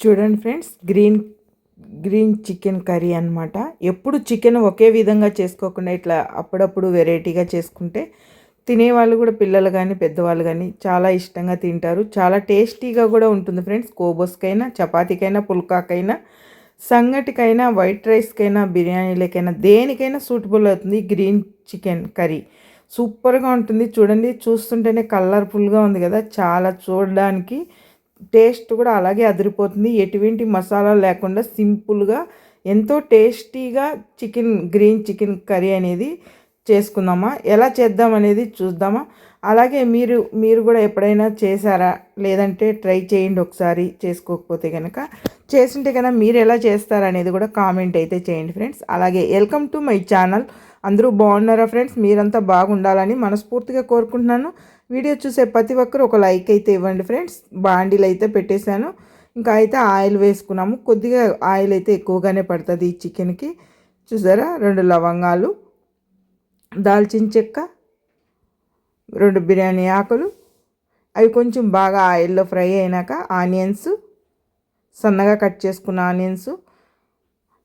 చూడండి friends green green chicken curry అనమాట ఎప్పుడు చికెన్ ఒకే విధంగా చేసుకోకుండా ఇట్లా అప్పుడప్పుడు వెరైటీగా చేసుకుంటే తినేవాళ్ళు కూడా పిల్లలు కానీ పెద్దవాళ్ళు కానీ చాలా ఇష్టంగా తింటారు. చాలా టేస్టీగా కూడా ఉంటుంది ఫ్రెండ్స్. కోబోస్కైనా చపాతీకైనా పుల్కాకైనా సంగటికైనా వైట్ రైస్కైనా బిర్యానీలకైనా దేనికైనా సూటబుల్ అవుతుంది గ్రీన్ చికెన్ కర్రీ. సూపర్గా ఉంటుంది. చూడండి చూస్తుంటేనే కలర్ఫుల్గా ఉంది కదా. చాలా చూడడానికి టేస్ట్ కూడా అలాగే అదిరిపోతుంది. ఎటువంటి మసాలా లేకుండా సింపుల్గా ఎంతో టేస్టీగా చికెన్ గ్రీన్ చికెన్ కర్రీ అనేది చేసుకుందామా? ఎలా చేద్దాం అనేది చూద్దామా? అలాగే మీరు మీరు కూడా ఎప్పుడైనా చేశారా? లేదంటే ట్రై చేయండి ఒకసారి చేసుకోకపోతే కనుక చేసింటే కనుక మీరు ఎలా చేస్తారనేది కూడా కామెంట్ అయితే చేయండి ఫ్రెండ్స్. అలాగే వెల్కమ్ టు మై ఛానల్. అందరూ బాగున్నారా ఫ్రెండ్స్? మీరంతా బాగుండాలని మనస్ఫూర్తిగా కోరుకుంటున్నాను. వీడియో చూసే ప్రతి ఒక్కరు ఒక లైక్ అయితే ఇవ్వండి ఫ్రెండ్స్. బాండీలు అయితే పెట్టేశాను. ఇంకా అయితే ఆయిల్ వేసుకున్నాము. కొద్దిగా ఆయిల్ అయితే ఎక్కువగానే పడుతుంది ఈ చికెన్కి. చూసారా? రెండు లవంగాలు దాల్చిన చెక్క రెండు బిర్యానీ ఆకులు. అవి కొంచెం బాగా ఆయిల్లో ఫ్రై అయినాక ఆనియన్స్ సన్నగా కట్ చేసుకున్న ఆనియన్స్.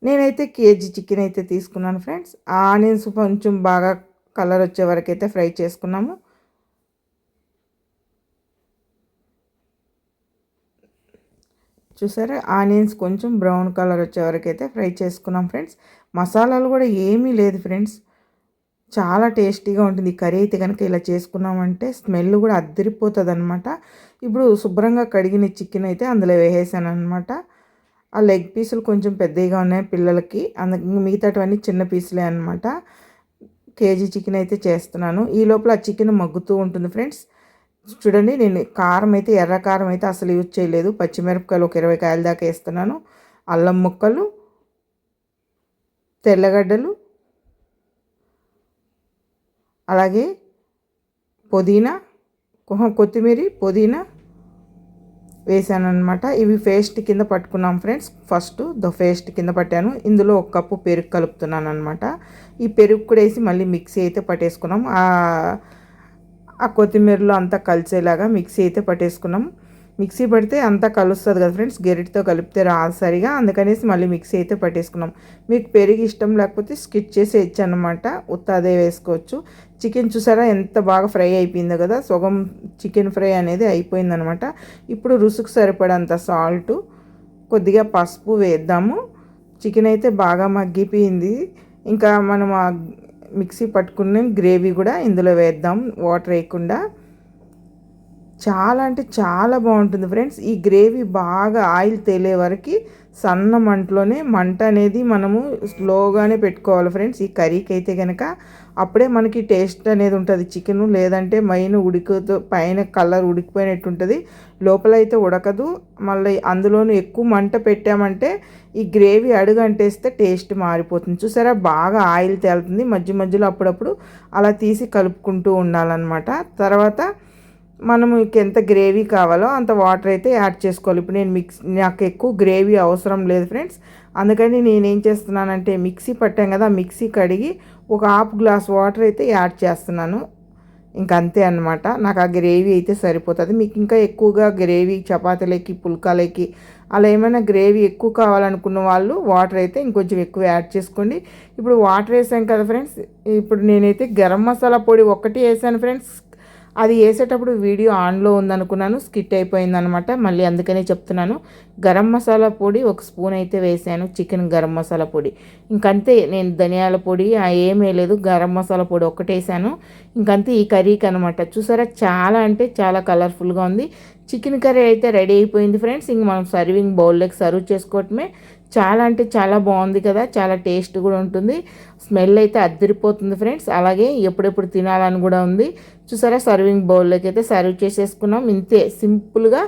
నేనైతే కేజీ చికెన్ అయితే తీసుకున్నాను ఫ్రెండ్స్. ఆ ఆనియన్స్ కొంచెం బాగా కలర్ వచ్చే వరకు అయితే ఫ్రై చేసుకున్నాము. చూసారా? ఆనియన్స్ కొంచెం బ్రౌన్ కలర్ వచ్చే వరకు అయితే ఫ్రై చేసుకున్నాం ఫ్రెండ్స్. మసాలాలు కూడా ఏమీ లేదు ఫ్రెండ్స్. చాలా టేస్టీగా ఉంటుంది. ఈ కర్రీ అయితే కనుక ఇలా చేసుకున్నామంటే స్మెల్ కూడా అద్దరిపోతుంది అనమాట ఇప్పుడు శుభ్రంగా కడిగిన చికెన్ అయితే అందులో వేసేసాను అనమాట ఆ లెగ్ పీసులు కొంచెం పెద్దగా ఉన్నాయి పిల్లలకి. అందుకు మిగతావన్నీ చిన్న పీసులే అనమాట కేజీ చికెన్ అయితే చేస్తున్నాను. ఈ లోపల ఆ చికెన్ మగ్గుతూ ఉంటుంది ఫ్రెండ్స్. చూడండి నేను కారం అయితే ఎర్ర కారం అయితే అసలు యూజ్ చేయలేదు. పచ్చిమిరపకాయలు ఒక ఇరవై కాయల దాకా వేస్తున్నాను. అల్లం ముక్కలు తెల్లగడ్డలు అలాగే పుదీనా కొత్తిమీర పుదీనా వేసాను అనమాట ఇవి పేస్ట్ కింద పట్టుకున్నాం ఫ్రెండ్స్. ఫస్ట్ ద పేస్ట్ కింద పట్టాను. ఇందులో ఒక కప్పు పెరుగు కలుపుతున్నాను అనమాట ఈ పెరుగు కూడా వేసి మళ్ళీ మిక్సీ అయితే పట్టేసుకున్నాం. ఆ కొత్తిమీరలో అంతా కలిసేలాగా మిక్సీ అయితే పట్టేసుకున్నాం. మిక్సీ పడితే అంతా కలుస్తుంది కదా ఫ్రెండ్స్ గెరిటితో కలిపితే రాదు సరిగా. అందుకనేసి మళ్ళీ మిక్సీ అయితే పట్టేసుకున్నాం. మీకు పెరిగి ఇష్టం లేకపోతే స్కిచ్ చేసి ఇచ్చనమాట ఉత్తాదే వేసుకోవచ్చు. చికెన్ చూసారా ఎంత బాగా ఫ్రై అయిపోయిందో కదా సగం చికెన్ ఫ్రై అనేది అయిపోయిందనమాట ఇప్పుడు రుసుకు సరిపడంత సాల్ట్ కొద్దిగా పసుపు వేద్దాము. చికెన్ అయితే బాగా మగ్గిపోయింది. ఇంకా మనం మిక్సీ పట్టుకున్న గ్రేవీ కూడా ఇందులో వేద్దాం. వాటర్ వేయకుండా. చాలా అంటే చాలా బాగుంటుంది ఫ్రెండ్స్. ఈ గ్రేవీ బాగా ఆయిల్ తేలే వరకు సన్న మంటలోనే మంట అనేది మనము స్లోగానే పెట్టుకోవాలి ఫ్రెండ్స్. ఈ కర్రీకి అయితే కనుక అప్పుడే మనకి టేస్ట్ అనేది ఉంటుంది. చికెన్ లేదంటే మైన్ ఉడికతో పైన కలర్ ఉడికిపోయినట్టు ఉంటుంది లోపల అయితే ఉడకదు. మళ్ళీ అందులోనూ ఎక్కువ మంట పెట్టామంటే ఈ గ్రేవీ అడుగు అంటేస్తే టేస్ట్ మారిపోతుంది. చూసారా? బాగా ఆయిల్ తేలుతుంది. మధ్య మధ్యలో అప్పుడప్పుడు అలా తీసి కలుపుకుంటూ ఉండాలన్నమాట. తర్వాత మనము ఎంత గ్రేవీ కావాలో అంత వాటర్ అయితే యాడ్ చేసుకోవాలి. ఇప్పుడు నేను మిక్స్ నాకు ఎక్కువ గ్రేవీ అవసరం లేదు ఫ్రెండ్స్. అందుకని నేనేం చేస్తున్నానంటే మిక్సీ పట్టాం కదా మిక్సీ కడిగి ఒక హాఫ్ గ్లాస్ వాటర్ అయితే యాడ్ చేస్తున్నాను. ఇంకా అంతే అనమాట నాకు ఆ గ్రేవీ అయితే సరిపోతుంది. మీకు ఇంకా ఎక్కువగా గ్రేవీ చపాతీలకి పుల్కాలకి అలా ఏమైనా గ్రేవీ ఎక్కువ కావాలనుకున్న వాళ్ళు వాటర్ అయితే ఇంకొంచెం ఎక్కువ యాడ్ చేసుకోండి. ఇప్పుడు వాటర్ వేసాం కదా ఫ్రెండ్స్. ఇప్పుడు నేనైతే గరం మసాలా పొడి ఒక్కటి వేసాను ఫ్రెండ్స్. అది వేసేటప్పుడు వీడియో ఆన్లో ఉందనుకున్నాను స్కిట్ అయిపోయిందనమాట. మళ్ళీ అందుకనే చెప్తున్నాను గరం మసాలా పొడి ఒక స్పూన్ అయితే వేసాను చికెన్ గరం మసాలా పొడి. ఇంకంతే నేను ధనియాల పొడి ఏం వేయలేదు గరం మసాలా పొడి ఒకటేసాను ఇంకంతే ఈ కర్రీకి అనమాట. చూసారా చాలా అంటే చాలా కలర్ఫుల్గా ఉంది. చికెన్ కర్రీ అయితే రెడీ అయిపోయింది ఫ్రెండ్స్. ఇంక మనం సర్వింగ్ బౌల్లోకి సర్వ్ చేసుకోవటమే. చాలా అంటే చాలా బాగుంది కదా. చాలా టేస్ట్ కూడా ఉంటుంది. స్మెల్ అయితే అద్దరిపోతుంది ఫ్రెండ్స్. అలాగే ఎప్పుడెప్పుడు తినాలని కూడా ఉంది. చూసారా? సర్వింగ్ బౌల్లోకి అయితే సర్వ్ చేసేసుకున్నాం. ఇంతే సింపుల్గా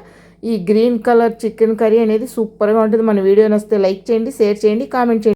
ఈ గ్రీన్ కలర్ చికెన్ కర్రీ అనేది సూపర్గా ఉంటుంది. మన వీడియో వస్తే లైక్ చేయండి షేర్ చేయండి కామెంట్ చేయండి.